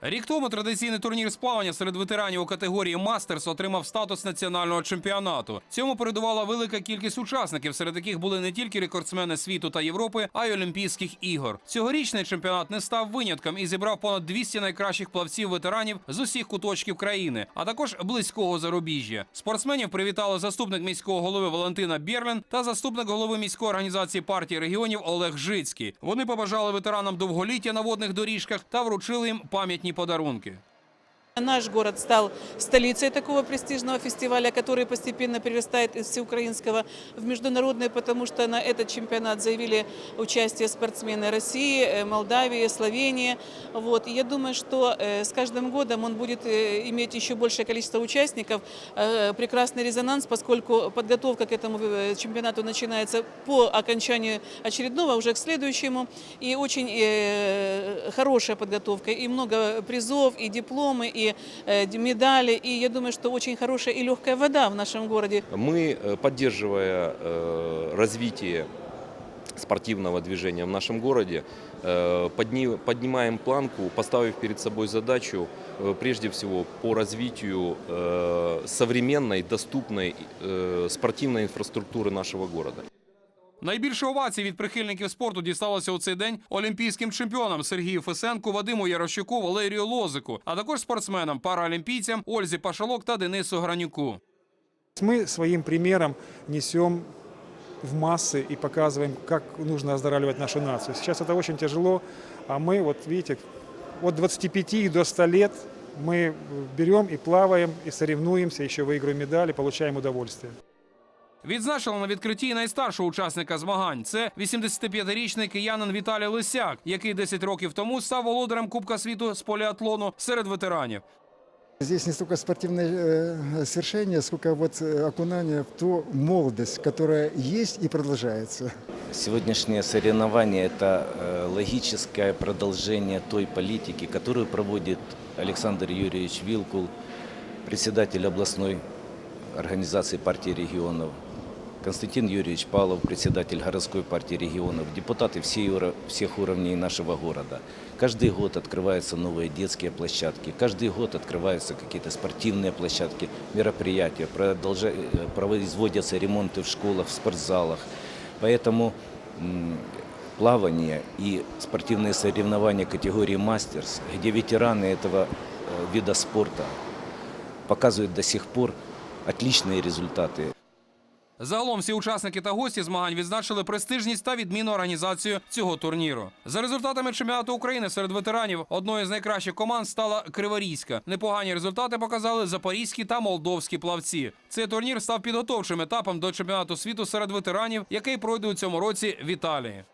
Рік тому традиційний турнір з серед ветеранів у категорії Мастерс отримав статус національного чемпіонату. Цьому передувала велика кількість учасників, серед яких були не тільки рекордсмени світу та Європи, а й Олімпійських ігор. Цьогорічний чемпіонат не став винятком і зібрав понад 200 найкращих плавців ветеранів з усіх куточків країни, а також близького зарубіжжя. Спортсменів привітали заступник міського голови Валентина Бєрлін та заступник голови міської організації партії регіонів Олег Жицький. Вони побажали ветеранам довголіття на водних доріжках та вручили їм пам'ятні подарунки. Наш город стал столицей такого престижного фестиваля, который постепенно перерастает из всеукраинского в международный, потому что на этот чемпионат заявили участие спортсмены России, э, Молдавии, Словении. Вот. И я думаю, что э, с каждым годом он будет э, иметь еще большее количество участников. Прекрасный резонанс, поскольку подготовка к этому чемпионату начинается по окончанию очередного, уже к следующему. И очень хорошая подготовка, и много призов, и дипломы, и э, медали. И я думаю, что очень хорошая и легкая вода в нашем городе. Мы, э, поддерживая э, развитие спортивного движения в нашем городе, подни- поднимаем планку, поставив перед собой задачу прежде всего по развитию современной, доступной спортивной инфраструктуры нашего города. Найбільше овацій від прихильників спорту дісталося у цей день олімпійським чемпіонам Сергію Фесенку, Вадиму Ярощуку, Валерію Лозику, а також спортсменам, параолімпійцям Ользі Пашалок та Денису Гранюку. Мы своим примером несем в массы и показываем, как нужно оздоравливать нашу нацию. Сейчас это очень тяжело, а мы, вот видите, от 25 и до 100 лет мы берем и плаваем, и соревнуемся, еще выигрываем медали, получаем удовольствие. Відзначили на відкритті і найстаршого учасника змагань. Це 85-річний киянин Віталій Лисяк, який 10 років тому став володарем Кубка світу з поліатлону серед ветеранів. Здесь не столько спортивное э, свершение, сколько вот э, окунание в ту молодость, которая есть и продолжается. Сегодняшнее соревнование – это э, логическое продолжение той политики, которую проводит Александр Юрьевич Вилкул, председатель областной организации партии регионов, Константин Юрьевич Павлов, председатель городской партии регионов, депутаты всех уровней нашего города. Каждый год открываются новые детские площадки, каждый год открываются какие-то спортивные площадки, мероприятия, производятся ремонты в школах, в спортзалах. Поэтому плавание и спортивные соревнования категории мастерс, где ветераны этого э, вида спорта показывают до сих пор отличные результаты. Загалом всі учасники та гості змагань відзначили престижність та відмінну організацію цього турніру. За результатами чемпіонату України серед ветеранів одною з найкращих команд стала Криворізька. Непогані результати показали запорізькі та молдовські плавці. Цей турнір став підготовчим етапом до чемпіонату світу серед ветеранів, який пройде у цьому році в Італії.